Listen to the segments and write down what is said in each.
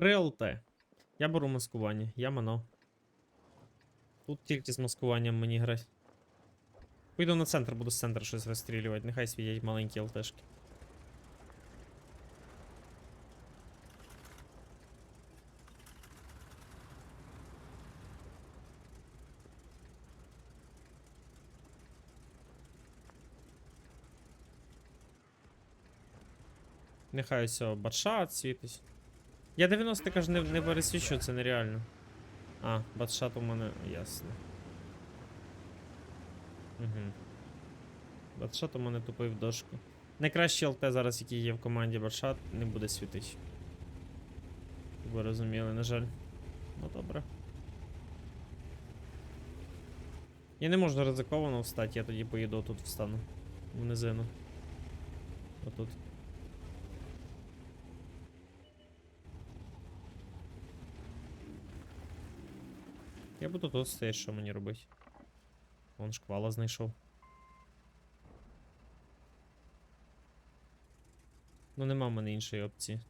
3 ЛТ. Я беру маскування, я мано. Тут тільки з маскуванням мені грати. Поїду на центр, буду з центру щось розстрілювати. Нехай світять маленькі ЛТшки. Нехай ось о, батшат світить. Я 90 кажу, не, не пересвічу, це нереально. А, батшат у мене ясно. Угу. Батшат у мене тупий в дошку. Найкращий ЛТ зараз, який є в команді батшат, не буде світити. Ви розуміли, на жаль. Ну добре. Я не можу ризиковано встати, я тоді поїду тут встану. В низину. Отут. Я буду тут стояти, що мені робити. Вон шквала знайшов. Ну нема в мене іншої опції.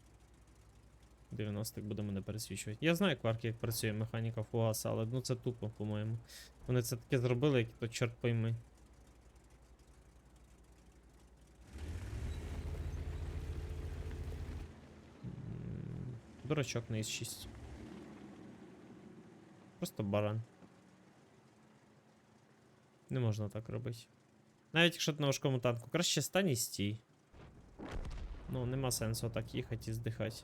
90 буде мене пересвічувати. Я знаю, Кварк, як працює механіка фугаса, але ну це тупо, по-моєму. Вони це таке зробили, як то чорт пойми. Дурачок на із 6. Просто баран. Не можна так робити. Навіть якщо ти на важкому танку, краще стань і стій. Ну, нема сенсу так їхати і здихати.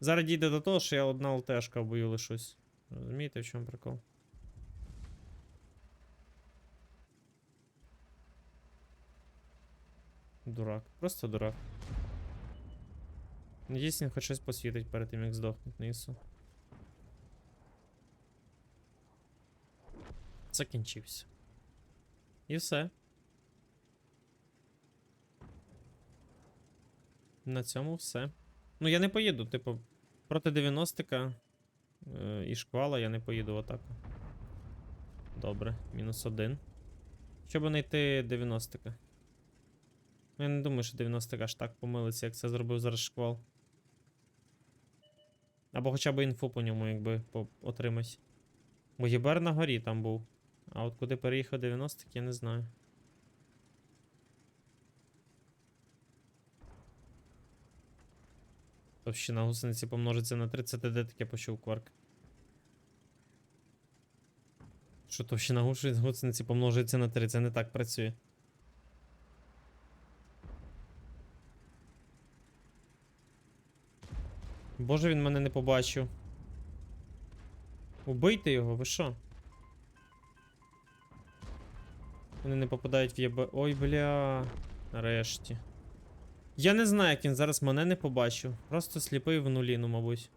Зараз дійде до того, що я одна ЛТшка в бою лишусь. Розумієте, в чому прикол? Дурак. Просто дурак. Надіюсь, він хоч щось посвітить перед тим, як здохнуть Нису. Закінчився. І все. На цьому все. Ну, я не поїду, типу, проти 90-ка е, і шквала я не поїду в атаку. Добре, мінус один. Щоб знайти 90-ка. Ну, я не думаю, що 90-ка аж так помилиться, як це зробив зараз шквал. Або хоча б інфу по ньому, якби отримать. Бо Єбер на горі там був. А от куди переїхав 90 я не знаю. Товщина гусениці помножиться на 30, де таке почув кварк. Що товщина гусениці помножується на 3, це не так працює. Боже, він мене не побачив. Убийте його, ви що? Вони не попадають в ЄБ. Ой, бля. Нарешті. Я не знаю, як він зараз мене не побачив. Просто сліпий в нулі, ну, мабуть.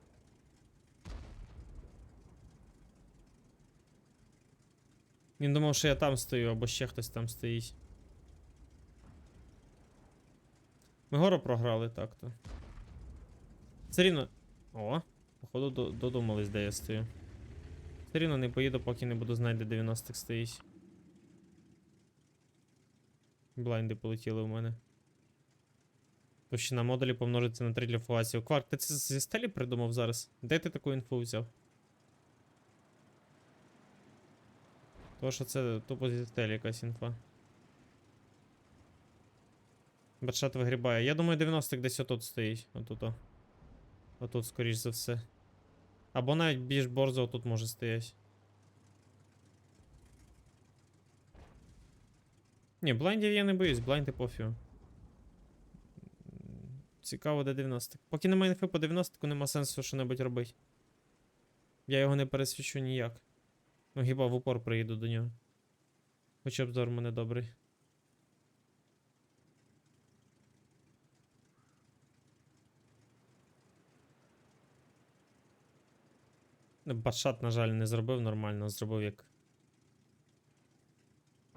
Він думав, що я там стою, або ще хтось там стоїть. Ми гору програли так-то. Все рівно. О, походу додумались, де я стою. Все рівно не поїду, поки не буду знати, де 90 стоїть. Блайнди полетіли в мене. Товщина модулі помножиться на 3 для фугасів. Кварк, ти це зі стелі придумав зараз? Де ти таку інфу взяв? Тому що це тупо зі стелі якась інфа. Батшат вигрібає. Я думаю, 90 десь отут стоїть. Отут. Отут, скоріш за все. Або навіть більш борзо отут може стояти. Ні, блайндів я не боюсь, блайнди пофігу. Цікаво, де 90. Поки немає інфи по 90, нема сенсу що-небудь робити. Я його не пересвічу ніяк. Ну хіба в упор приїду до нього. Хоча обзор мене добрий. Батшат, на жаль, не зробив нормально, зробив як.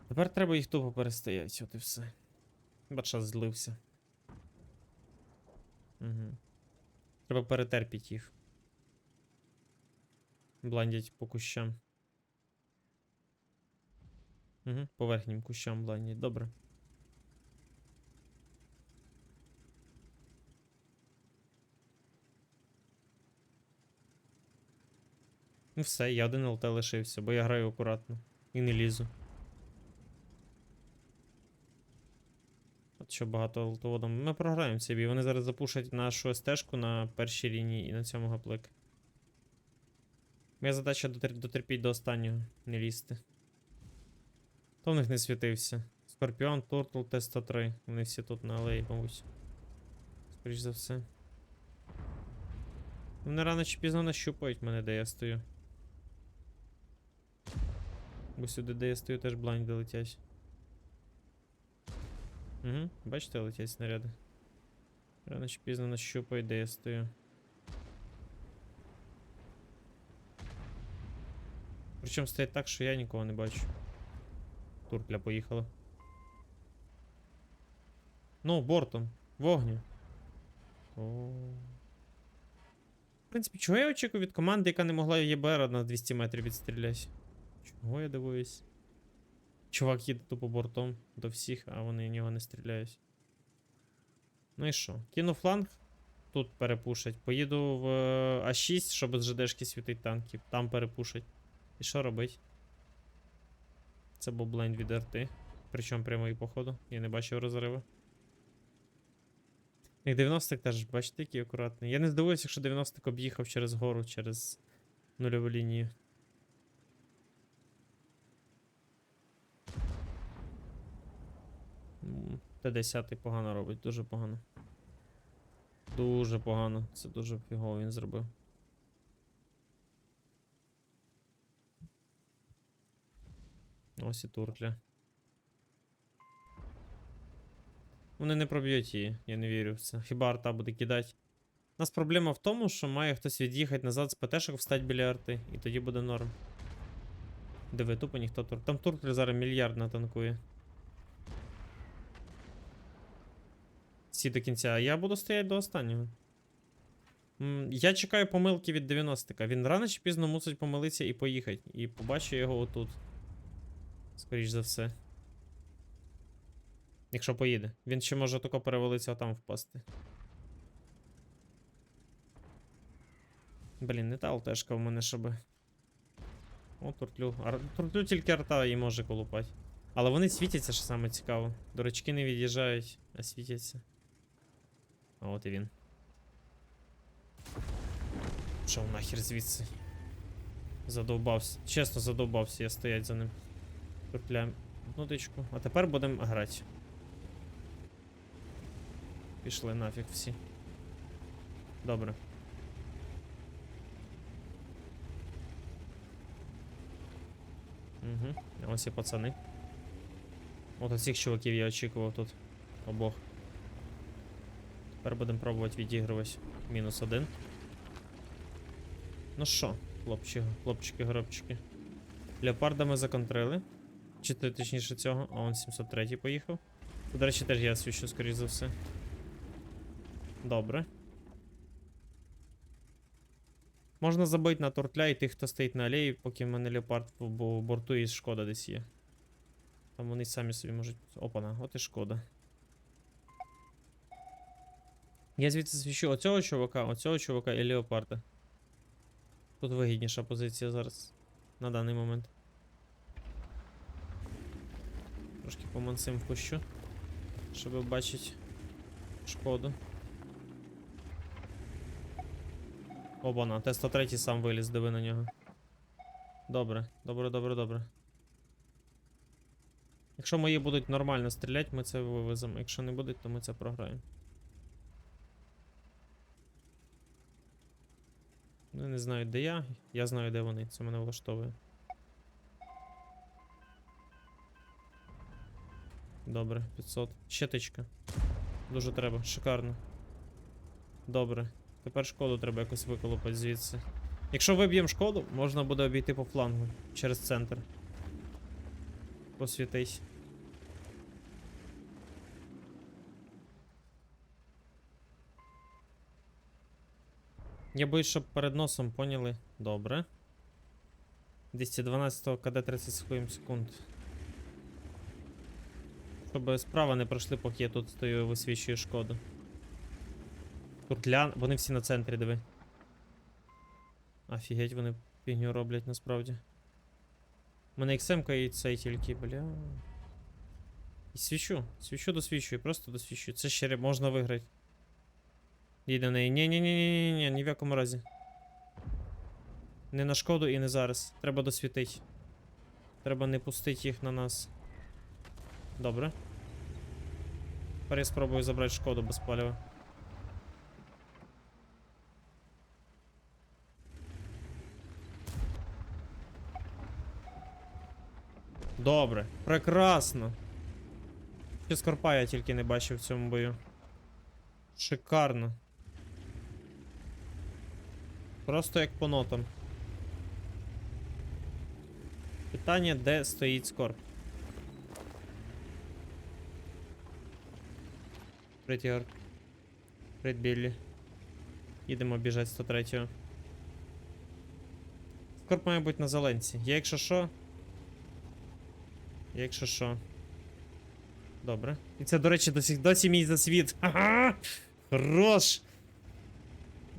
Тепер треба їх тупо перестоять, от і все. Батшат злився. Угу. Треба перетерпіть їх. Бландять по кущам. Угу, по верхнім кущам бландять. Добре. Ну все, я один ЛТ лишився, бо я граю акуратно. І не лізу. Що багато ЛТОдом. Ми програємо бій. Вони зараз запушать нашу стежку на першій лінії і на цьому гаплик. Моя задача дотерпіть до останнього, не лізти. То в них не світився. Скорпіон, Туртл, Т-103. Вони всі тут на алеї, мабуть. Скоріш за все. Вони рано чи пізно нащупають мене, де я стою. Бо сюди, де я стою, теж блайнди летять. Угу, бачите, летять снаряди. Рано чи пізно нащупають, де я стою. Причому стоять так, що я нікого не бачу. Туркля поїхала. Ну, бортом. Вогню. О. В принципі, чого я очікую від команди, яка не могла ЄБР на 200 метрів відстріляти? Чого я дивуюсь? Чувак їде тупо бортом до всіх, а вони в нього не стріляють. Ну і що? Кину фланг, тут перепушать. Поїду в е, А6, щоб з ЖДшки світить танків. Там перепушать. І що робить? Це був блайнд від РТ. Причому прямої походу. Я не бачив розриви. Як 90 теж, бачите, який акуратний. Я не здивуюся, якщо 90 об'їхав через гору, через нульову лінію. Т-10 погано робить, дуже погано. Дуже погано. Це дуже фігово він зробив. Ось і туртля. Вони не проб'ють її, я не вірю в це. Хіба арта буде кидати. У нас проблема в тому, що має хтось від'їхати назад з ПТшок встать біля арти, і тоді буде норм. Диви, тупо ніхто тур. Там туртля зараз мільярд натанкує. Всі до кінця, а я буду стояти до останнього. Я чекаю помилки від 90-ка. Він рано чи пізно мусить помилитися і поїхати. І побачу його отут. Скоріш за все. Якщо поїде. Він ще може тако перевалитися отам впасти. Блін, не та ЛТшка в мене, щоб. О, туртлю. Ар... Туртлю тільки арта і може колупати. Але вони світяться, що саме цікаво. Дурачки не від'їжджають, а світяться. От і він. Пішов нахер звідси. Задовбався. Чесно, задовбався, я стоять за ним. Туртляємо одну. А тепер будемо грати. Пішли нафіг всі. Добре. Угу. Ось і пацани. От оцих чуваків я очікував тут. Обох. Тепер будемо пробувати відігрувати. Мінус один. Ну що, хлопчики, хлопчики, горобчики. Леопарда ми законтрили. Чи то, точніше цього. А он 703 поїхав. Тут, До речі, теж я свічу, скоріш за все. Добре. Можна забити на тортля і тих, хто стоїть на алеї, поки в мене леопард в борту і шкода десь є. Там вони самі собі можуть. Опана, от і шкода. Я звідси свічу оцього чувака, оцього чувака і леопарда. Тут вигідніша позиція зараз. На даний момент. Трошки по мансим впущу. Щоб бачити шкоду. Обана, Т-103 сам виліз, диви на нього. Добре, добре, добре, добре. Якщо мої будуть нормально стріляти, ми це вивеземо. Якщо не будуть, то ми це програємо. Вони не знають, де я. Я знаю, де вони. Це мене влаштовує. Добре, 500. Ще тичка. Дуже треба, шикарно. Добре. Тепер шкоду треба якось виколупати звідси. Якщо виб'ємо шкоду, можна буде обійти по флангу через центр. Посвітись. Я боюсь, щоб перед носом поняли. Добре. 212 КД 30 з секунд. Щоб справа не пройшли, поки я тут стою і висвічую шкоду. Туртлян, вони всі на центрі, диви. Офігеть, вони фігню роблять насправді. У мене XM і цей тільки, бля. І свічу. Свічу досвічую, просто досвічую. Це ще можна виграти. Їде на неї. Ні-ні-ні-ні-ні, ні в якому разі. Не на шкоду і не зараз. Треба досвітити. Треба не пустити їх на нас. Добре. Тепер я спробую забрати шкоду без палива. Добре, прекрасно. Ще Скорпа я тільки не бачив в цьому бою. Шикарно. Просто як по нотам. Питання, де стоїть Скорп? Привіт, Ігор. Привіт, Біллі. Їдемо біжать 103-го. Скорп має бути на зеленці. Я якщо що. Я Якщо що. Добре. І це, до речі, досі, досі мій засвіт. Ага! Хорош!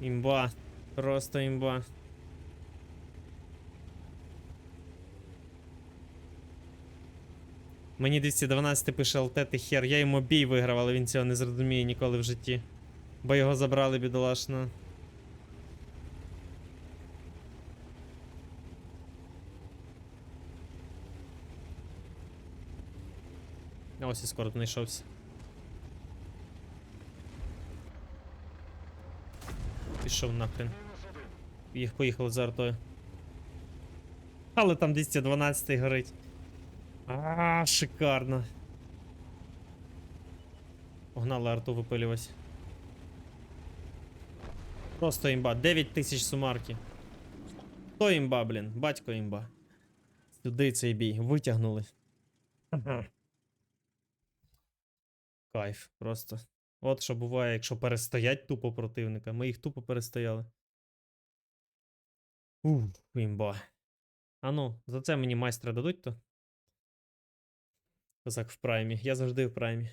Імба. Просто імба. Мені 212 пише ЛТ, ти хер. Я йому бій виграв, але він цього не зрозуміє ніколи в житті. Бо його забрали бідолашно. Ось і скоро знайшовся. Пішов нахрен. Їх поїхали за артою. Але там 212 горить. А, шикарно. Погнали арту випилювати. Просто імба. 9 тисяч сумарки. Хто імба, блін? Батько імба. Сюди цей бій. Витягнули. Кайф, просто. От що буває, якщо перестоять тупо противника. Ми їх тупо перестояли. Ух, імба. А ну, за це мені майстра дадуть то? Козак в праймі. Я завжди в праймі.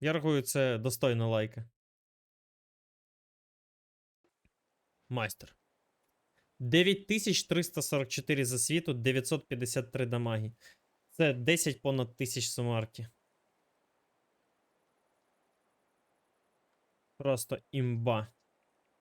Я рахую, це достойно лайка. Майстер. 9344 за світу, 953 дамаги. Це 10 понад тисяч сумарки. Просто імба.